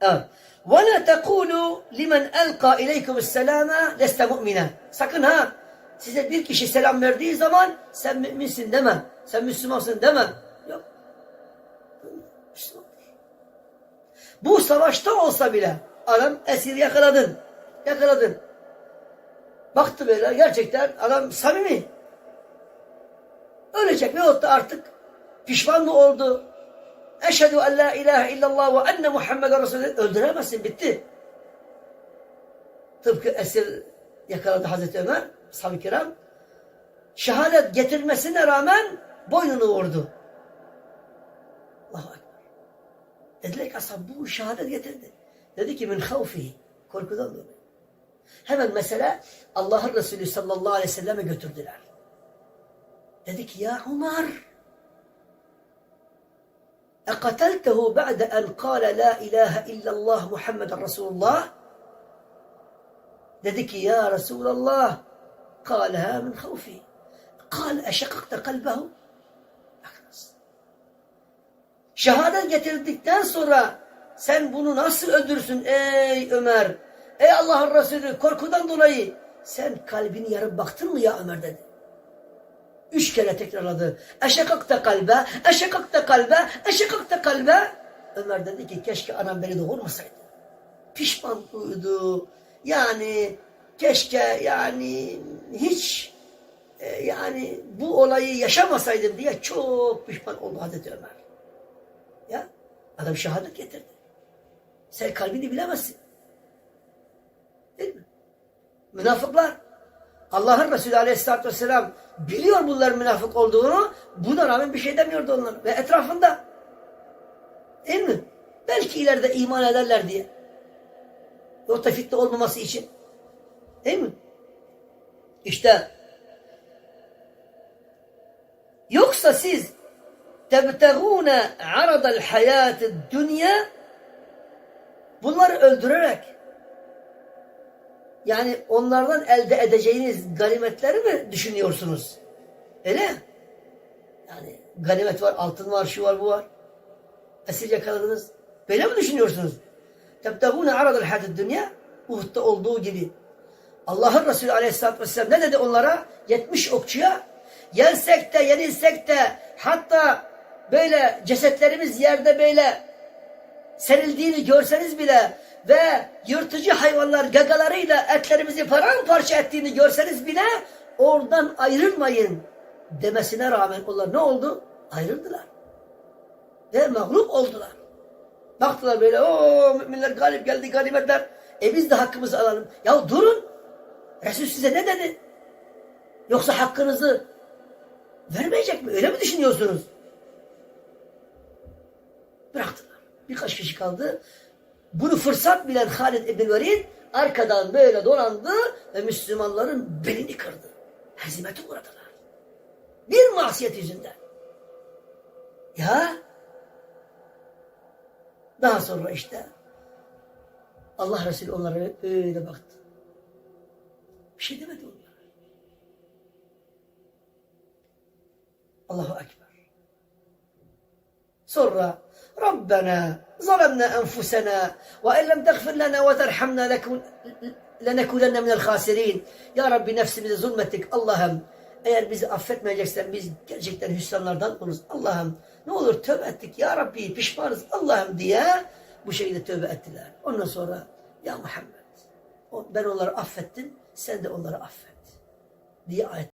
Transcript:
Evet. وَلَا تَقُولُوا لِمَنْ أَلْقَى إِلَيْكُمُ السَّلَامَ لَسْتَ مُؤْمِنًا Sakın ha! Size bir kişi selam verdiği zaman sen müminsin deme. Sen Müslümansın deme. Yok. Müslüman. Bu savaşta olsa bile adam esir yakaladın. Yakaladın. Baktı böyle gerçekten adam samimi. Ölecek veyahut da artık pişman mı oldu? Eşhedü en la ilahe illallah ve enne Muhammeden Resulullah öldüremezsin bitti. Tıpkı esir yakaladı Hazreti Ömer, sahabe kiram. Şehadet getirmesine rağmen boynunu vurdu. Allahu Ekber. Dediler ki ashab bu şehadet getirdi. Dedi ki min havfihi. Korkudan dolayı. Hemen mesela Allah'ın Resulü sallallahu aleyhi ve selleme götürdüler. Dedi ki ya Umar اَقَتَلْتَهُ بَعْدَ اَنْ قَالَ لَا اِلَٰهَ اِلَّا اللّٰهُ مُحَمَّدًا رَسُولُ اللّٰهِ Dedi ki ya Resulallah قالها من خوفي قال اَشَقَقْتَ قَلْبَهُ Bakınız. Şehadet getirdikten sonra sen bunu nasıl öldürsün ey Ömer? Ey Allah'ın Resulü korkudan dolayı sen kalbini yarıp baktın mı ya Ömer dedi. Üç kere tekrarladı. Eşekakta kalbe, eşekakta kalbe, eşekakta kalbe. Ömer dedi ki keşke anam beni doğurmasaydı. Pişman duydu. Yani keşke yani hiç e, yani bu olayı yaşamasaydım diye çok pişman oldu Hazreti Ömer. Ya adam şehadet getirdi. Sen kalbini bilemezsin. Değil mi? Münafıklar Allah'ın Resulü Aleyhisselatü Vesselam biliyor bunların münafık olduğunu buna rağmen bir şey demiyordu onlar ve etrafında. Değil mi? Belki ileride iman ederler diye. Yoksa fitne olmaması için. Değil mi? İşte yoksa siz tebtegûne aradal hayâtı dünya bunları öldürerek yani onlardan elde edeceğiniz ganimetleri mi düşünüyorsunuz? Öyle ya. Yani ganimet var, altın var, şu var, bu var. Esir yakaladınız. Böyle mi düşünüyorsunuz? Tebtegûne aradal hayâtı dünya Uhud'da olduğu gibi. Allah'ın Resulü Aleyhisselatü Vesselam ne dedi onlara? 70 okçuya yensek de yenilsek de hatta böyle cesetlerimiz yerde böyle serildiğini görseniz bile ve yırtıcı hayvanlar gagalarıyla etlerimizi paramparça ettiğini görseniz bile oradan ayrılmayın demesine rağmen onlar ne oldu? Ayrıldılar. Ve mağlup oldular. Baktılar böyle o müminler galip geldi ganimetler. E biz de hakkımızı alalım. Ya durun. Resul size ne dedi? Yoksa hakkınızı vermeyecek mi? Öyle mi düşünüyorsunuz? Bıraktılar. Birkaç kişi kaldı. Bunu fırsat bilen Halid İbn Velid arkadan böyle dolandı ve Müslümanların belini kırdı. Hezimete uğradılar. Bir masiyet yüzünden. Ya daha sonra işte Allah Resulü onlara öyle baktı. Bir şey demedi onlara. Allahu Ekber. Sonra Rabbena ve en lem teğfir lana ve terhamna lekun lenekunenne minel khasirin. Ya Rabbi nefsimize zulmettik. Allah'ım eğer bizi affetmeyeceksen biz gerçekten hüsranlardan oluruz. Allah'ım ne olur tövbe ettik ya Rabbi pişmanız Allah'ım diye bu şekilde tövbe ettiler. Ondan sonra ya Muhammed ben onları affettim sen de onları affet diye ayet